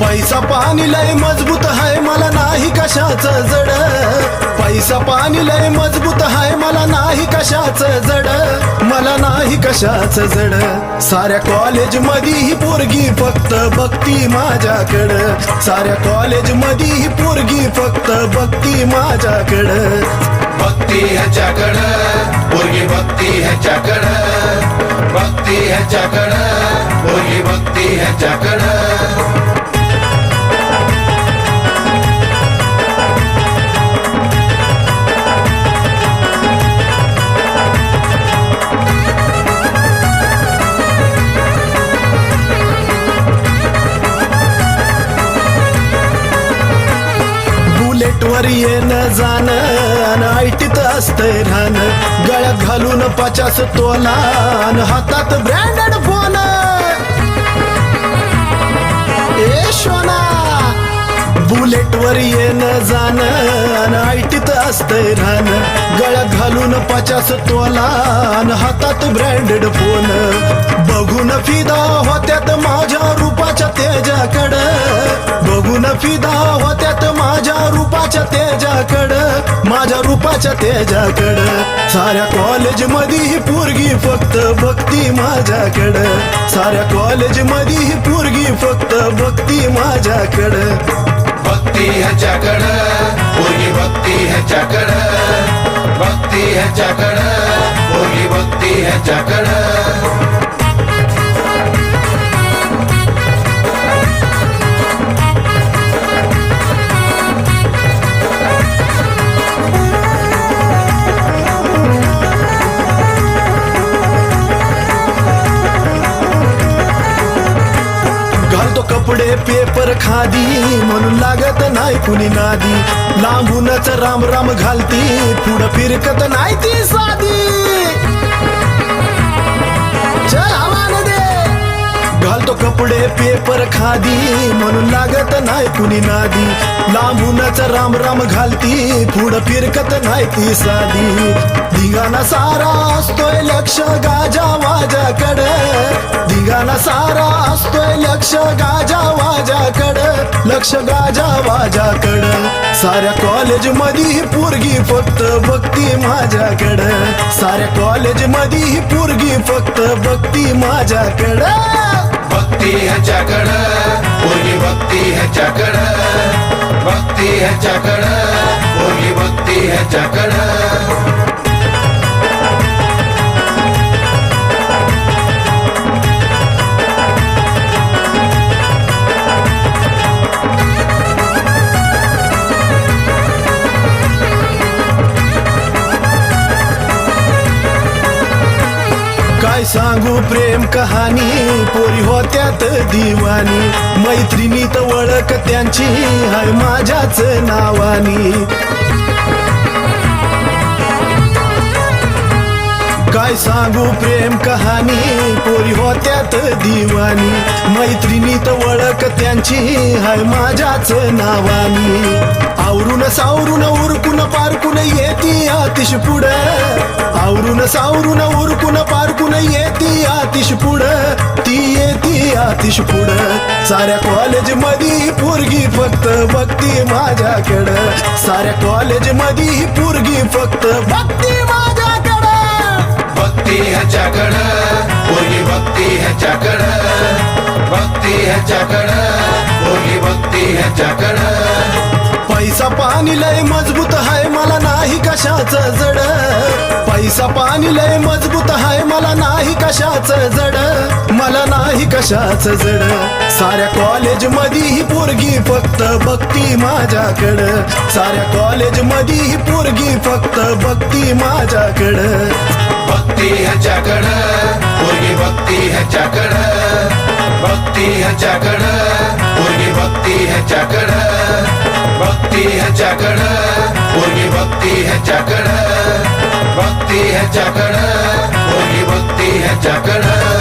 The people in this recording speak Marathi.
पैसा पाणी लय मजबूत हाय मला नाही कशाच जड. पैसा पाणी लय मजबूत हाय मला नाही कशाच जड. मला नाही कशाच जड. साऱ्या कॉलेज मधी ही पोरगी फक्त बघती माझ्याकडं. साऱ्या कॉलेज मधी ही पोरगी फक्त बघती माझ्याकडं. भक्ती ह्याच्याकडं पोरगी भक्ती ह्याच्याकडं. भक्ती ह्याच्याकडं पोरगी भक्ती ह्याच्याकडं. बुलेट वर येणं जाणं आणि आयटीत असतंय राहणं गळ्यात घालून पचास तोला आणि हातात ब्रँडेड फोन. ए शोना बुलेट वर येणं जाणं आणि आयटीत असतंय राहणं गळ्यात घालून पचास तोला आणि हातात ब्रँडेड फोन. बघून फिदा होत्यात माझ्या रूपाच्या तेजाकडं. फिदा होत्यात माझ्या रूपाच्या तेजाकडं माझ्या रूपाच्या तेजाकडं. साऱ्या कॉलेज मधी ही पोरगी फक्त भक्ती माझ्याकडं. साऱ्या कॉलेज मधी ही पोरगी फक्त भक्ती माझ्याकडं. भक्ती ह्याच्याकडं पोरगी भक्ती ह्याच्याकडं. भक्ती ह्याच्याकडं पोरगी भक्ती ह्याच्याकडं. कपडे खादी म्हणून लागत नाही कुणी नादी. लांबूनच राम राम घालती पुढं फिरकत नाही ती साधी. कपडे पेपर खादी म्हणून लागत नाही कुणी नादी. लांबूनच राम राम घालती पुढं फिरकत नाही ती साधी. धिंगाणा सारा असतोय लक्ष गाजा वाजाकडे धिंगाणा सारा असतोय लक्ष गाजा माझ्याकडं. लक्ष गाजा माझ्याकडं. साऱ्या कॉलेज मधी पोरगी फक्त बघती माझ्याकडं. साऱ्या कॉलेज मधी पोरगी फक्त बघती माझ्याकडं. भक्ती ह्याच्याकडं पोरगी भक्ती ह्याच्याकडं भक्ती ह्याच्याकडं पोरगी भक्ती ह्याच्याकडं काय सांगू प्रेम कहाणी? पोरी होत्यात दिवानी. मैत्रिणीत ओळख त्यांची हाय माझ्याच नावानी. काय सांगू प्रेम कहाणी? पोरी होत्यात दिवानी. मैत्रिणीत ओळख त्यांची. हाय माझ्याच नावानी. आवरून सावरून उरकून पारकून येती आतिश पुढं. आवरून सावरून उरकून पारकून येती आतिश पुढं. ती येती आतिश पुढं. साऱ्या कॉलेज मधी पोरगी फक्त बघती माझ्याकडं. साऱ्या कॉलेज मधी पोरगी फक्त बघती भक्ती ह्याच्याकडं पोरगी भक्ती ह्याच्याकडं भक्ती ह्याच्याकडं पोरगी भक्ती ह्याच्याकडं पैसा पाणी लय मजबूत हाय मला नाही कशाच जड. पैसा पाणी लय मजबूत हाय मला नाही कशाच जड. मला नाही कशाच जड. साऱ्या कॉलेज मधी ही पोरगी फक्त भक्ती माझ्याकडं. साऱ्या कॉलेज मधी ही पोरगी फक्त भक्ती माझ्याकडं. भक्ती ह्याच्याकडं पोरगी भक्ती ह्याच्याकडं भक्ती ह्याच्याकडं पोरगी भक्ती ह्याच्याकडं भक्ती ह्याच्याकडं पोरगी भक्ती ह्याच्याकडं भक्ती ह्याच्याकडं पोरगी भक्ती ह्याच्याकडं